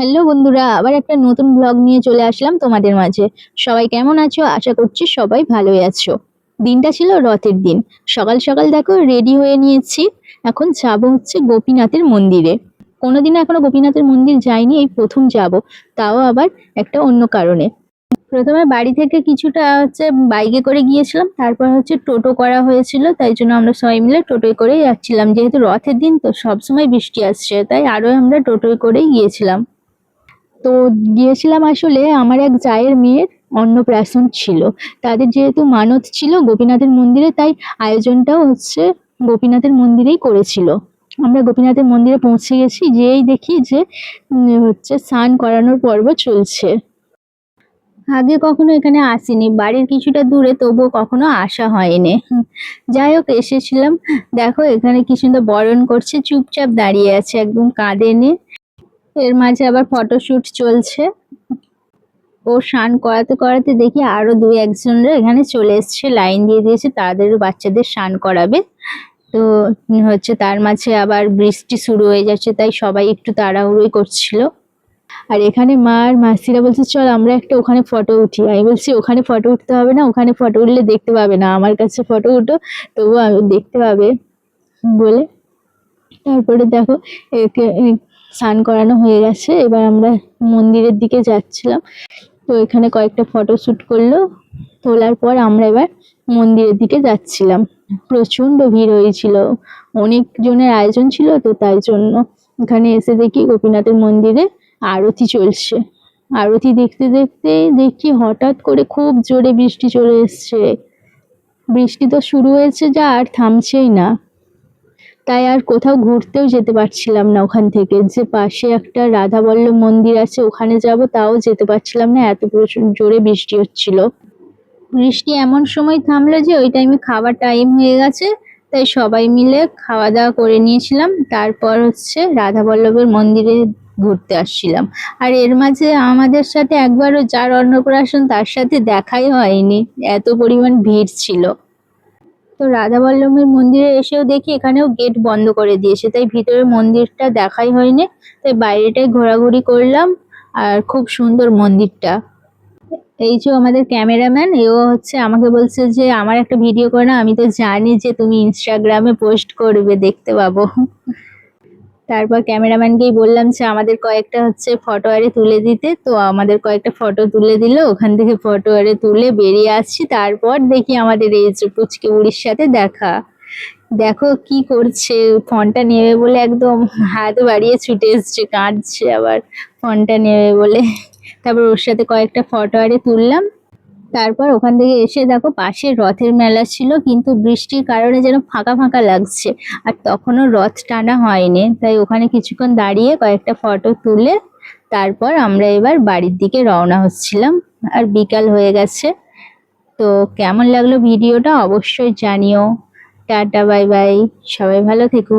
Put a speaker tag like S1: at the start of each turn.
S1: Hello বন্ধুরা, আবার একটা নতুন ব্লগ নিয়ে চলে আসলাম তোমাদের মাঝে। সবাই কেমন আছো? আশা করছি সবাই ভালোই আছো। দিনটা ছিল রথের দিন। সকাল সকাল দেখো রেডি হয়ে নিয়েছি। এখন যাব হচ্ছে গোপীনাথের মন্দিরে। কোনোদিনও এখনও গোপীনাথের মন্দির যাইনি, এই প্রথম যাব। তাও আবার একটা অন্য কারণে। প্রথমে বাড়ি থেকে কিছুটা হচ্ছে বাইকে করে গিয়েছিলাম, তারপর হচ্ছে টোটো করা হয়েছিল, তাই জন্য আমরা সবাই মিলে টোটোয় করেই যাচ্ছিলাম। যেহেতু রথের দিন, তো সবসময় বৃষ্টি আসছে, তাই আরও আমরা টোটোয় করেই গিয়েছিলাম। তো গিয়েছিলাম আসলে আমার এক জায়ের মেয়ের অন্নপ্রাশন ছিল। তাদের যেহেতু মানত ছিল গোপীনাথের মন্দিরে, তাই আয়োজনটাও হচ্ছে গোপীনাথের মন্দিরেই করেছিল। আমরা গোপীনাথের মন্দিরে পৌঁছে গেছি যেই দেখি যে হচ্ছে স্নান করানোর পর্ব চলছে। আগে কখনো এখানে আসিনি, বাড়ির কিছুটা দূরে তবুও কখনো আসা হয়নি। যাই হোক, এসেছিলাম। দেখো, এখানে কি সুন্দর বরণ করছে, চুপচাপ দাঁড়িয়ে আছে, একদম কাঁধে নিয়ে এর মাঝে আবার ফটোশুট চলছে। ও স্নান করাতে করাতে দেখি আরও দুই একজনরা এখানে চলে এসছে, লাইন দিয়ে দিয়েছে, তাদেরও বাচ্চাদের স্নান করাবে। তো হচ্ছে তার মাঝে আবার বৃষ্টি শুরু হয়ে যাচ্ছে, তাই সবাই একটু তাড়াহুড়োই করছিল। আর এখানে মা আর মাসিরা বলছে, চল আমরা একটা ওখানে ফটো উঠি। আমি বলছি, ওখানে ফটো উঠতে হবে না, ওখানে ফটো উঠলে দেখতে পাবে না। আমার কাছে ফটো উঠো, তবুও আমি দেখতে পাবে। বলে তারপরে দেখো স্নান করানো হয়ে গেছে। এবার আমরা মন্দিরের দিকে যাচ্ছিলাম। তো এখানে কয়েকটা ফটো শুট করল। তোলার পর আমরা এবার মন্দিরের দিকে যাচ্ছিলাম। প্রচণ্ড ভিড় হয়েছিল। অনেক জনের আয়োজন ছিল তো তাই জন্য। এখানে এসে দেখি গোপীনাথের মন্দিরে আরতি চলছে। আরতি দেখতে দেখতে দেখি হঠাৎ করে খুব জোরে বৃষ্টি চলে এসছে। বৃষ্টি তো শুরু হয়েছে যা আর থামছেই না। তাই আর কোথাও ঘুরতেও যেতে পারছিলাম না ওখান থেকে। যে পাশে একটা রাধা বল্লভ মন্দির আছে, ওখানে যাব তাও যেতে পারছিলাম না, এত প্রচুর জোরে বৃষ্টি হচ্ছিল। বৃষ্টি এমন সময় থামলো যে ওই টাইমে খাবার টাইম হয়ে গেছে, তাই সবাই মিলে খাওয়া দাওয়া করে নিয়েছিলাম। তারপর হচ্ছে রাধা বল্লভের মন্দিরে ঘুরতে আসছিলাম। আর এর মাঝে আমাদের সাথে একবারও যার অন্নপ্রাশন তার সাথে দেখাই হয়নি। এত পরিমাণ ভিড় ছিল। তো রাধা বল্লভের মন্দিরে এসেও দেখি এখানেও গেট বন্ধ করে দিয়েছে, তাই ভিতরে মন্দিরটা দেখাই হয়নি। তাই বাইরেটাই ঘোরাঘুরি করলাম, আর খুব সুন্দর মন্দিরটা। এই যে আমাদের ক্যামেরাম্যান, এও হচ্ছে আমাকে বলছে যে, আমার একটা ভিডিও করে না, আমি তো জানি যে তুমি ইনস্টাগ্রামে পোস্ট করবে, দেখতে পাবো। তারপর ক্যামেরাম্যানকেই বললাম যে আমাদের কয়েকটা হচ্ছে ফটো আরে তুলে দিতে। তো আমাদের কয়েকটা ফটো তুলে দিল। ওখান থেকে ফটো আরে তুলে বেরিয়ে আসছি। তারপর দেখি আমাদের এই পুচকে বুড়ির সাথে দেখা। দেখো কি করছে। ফোনটা নেবে বলে একদম হাত বাড়িয়ে ছুটে এসছে, কাঁদছে আবার। ফোনটা নেবে বলে। তারপর ওর সাথে কয়েকটা ফটো আরে তুললাম। তারপর ওখান থেকে এসে দেখো পাশে রথের মেলা ছিল, কিন্তু বৃষ্টির কারণে যেন ফাঁকা ফাঁকা লাগছে। আর তখনও রথ টানা হয়নি, তাই ওখানে কিছুক্ষণ দাঁড়িয়ে কয়েকটা ফটো তুলে তারপর আমরা এবার বাড়ির দিকে রওনা হচ্ছিলাম। আর বিকাল হয়ে গেছে। তো কেমন লাগল ভিডিওটা অবশ্যই জানিও। Tata, bye bye. সবাই ভালো থেকো।